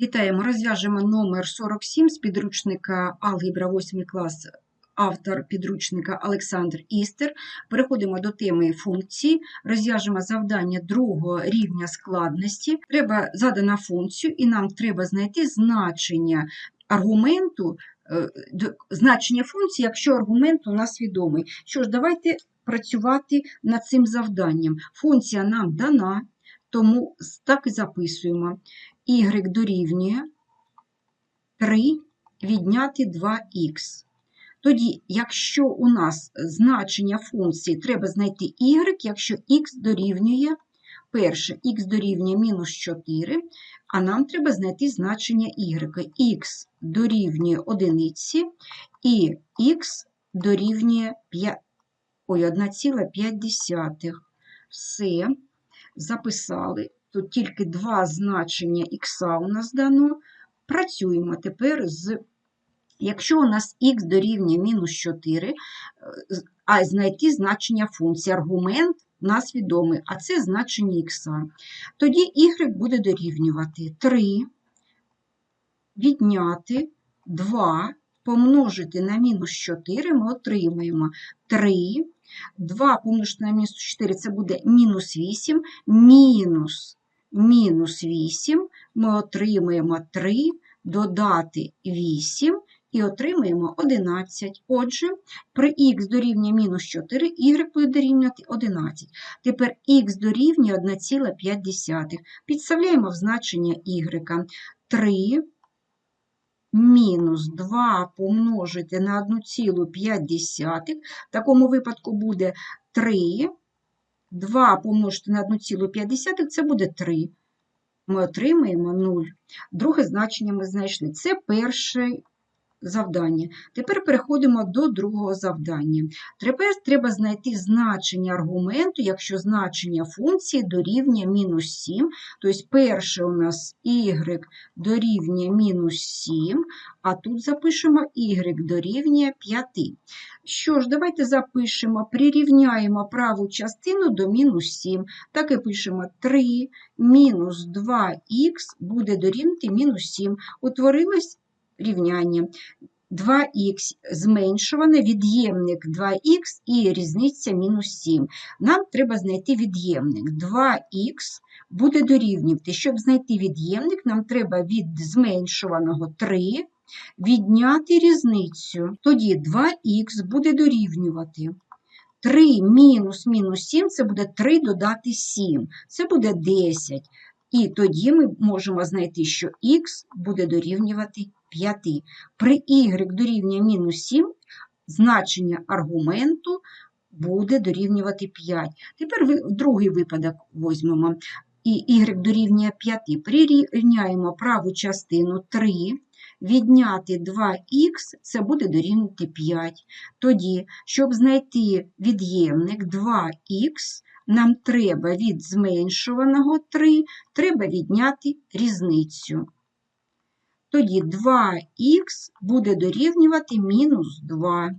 Вітаємо, розв'яжемо номер 47 з підручника Алгебра 8 клас, автор підручника Олександр Істер. Переходимо до теми функції, розв'яжемо завдання другого рівня складності. Треба задана функцію, і нам треба знайти значення аргументу, е, значення функції, якщо аргумент у нас відомий. Що ж, давайте працювати над цим завданням. Функція нам дана, тому так і записуємо y дорівнює 3 відняти 2х. Тоді, якщо у нас значення функції, треба знайти y, якщо х дорівнює перше, х дорівнює мінус 4, а нам треба знайти значення y. х дорівнює 1 і х дорівнює 5, ой, 1,5. Все, записали. Тут тільки два значення х у нас дано. Працюємо тепер з, якщо у нас х дорівнює мінус 4, е, а знайти значення функції. Аргумент у нас відомий, а це значення х. Тоді y буде дорівнювати 3, відняти 2, помножити на мінус 4, ми отримаємо 3. 2 помножити на мінус 4 це буде мінус 8, мінус мінус 8, ми отримаємо 3, додати 8 і отримаємо 11. Отже, при х дорівнює мінус 4, y буде дорівнювати 11. Тепер х дорівнює 1,5. Підставляємо в значення y. 3 мінус 2 помножити на 1,5. В такому випадку буде 3. 2 помножити на 1,5 це буде 3. Ми отримаємо 0. Друге значення ми знайшли. Це перше завдання. Тепер переходимо до другого завдання. Тепер треба знайти значення аргументу, якщо значення функції дорівнює мінус 7. Тобто перше у нас y дорівнює мінус 7, а тут запишемо y дорівнює 5. Що ж, давайте запишемо, прирівняємо праву частину до мінус 7. Так і пишемо 3 мінус 2х буде дорівнювати мінус 7. Утворилось рівняння. 2х зменшуване, від'ємник 2х і різниця мінус 7. Нам треба знайти від'ємник. 2х буде дорівнювати. Щоб знайти від'ємник, нам треба від зменшуваного 3 відняти різницю. Тоді 2х буде дорівнювати. 3 мінус мінус 7 це буде 3 додати 7. Це буде 10. І тоді ми можемо знайти, що х буде дорівнювати 5. При y дорівнює мінус 7 значення аргументу буде дорівнювати 5. Тепер другий випадок візьмемо. І y дорівнює 5. Прирівняємо праву частину 3. Відняти 2х це буде дорівнювати 5. Тоді, щоб знайти від'ємник 2х, нам треба від зменшуваного 3, треба відняти різницю. Тоді 2х буде дорівнювати мінус 2.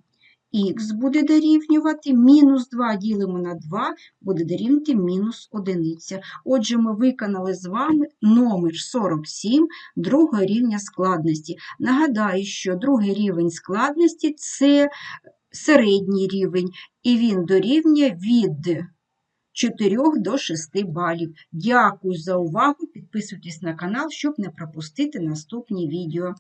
Х буде дорівнювати мінус 2 ділимо на 2, буде дорівнювати мінус 1. Отже, ми виконали з вами номер 47 другого рівня складності. Нагадаю, що другий рівень складності це середній рівень, і він дорівнює від 4 до 6 балів. Дякую за увагу. Підписуйтесь на канал, щоб не пропустити наступні відео.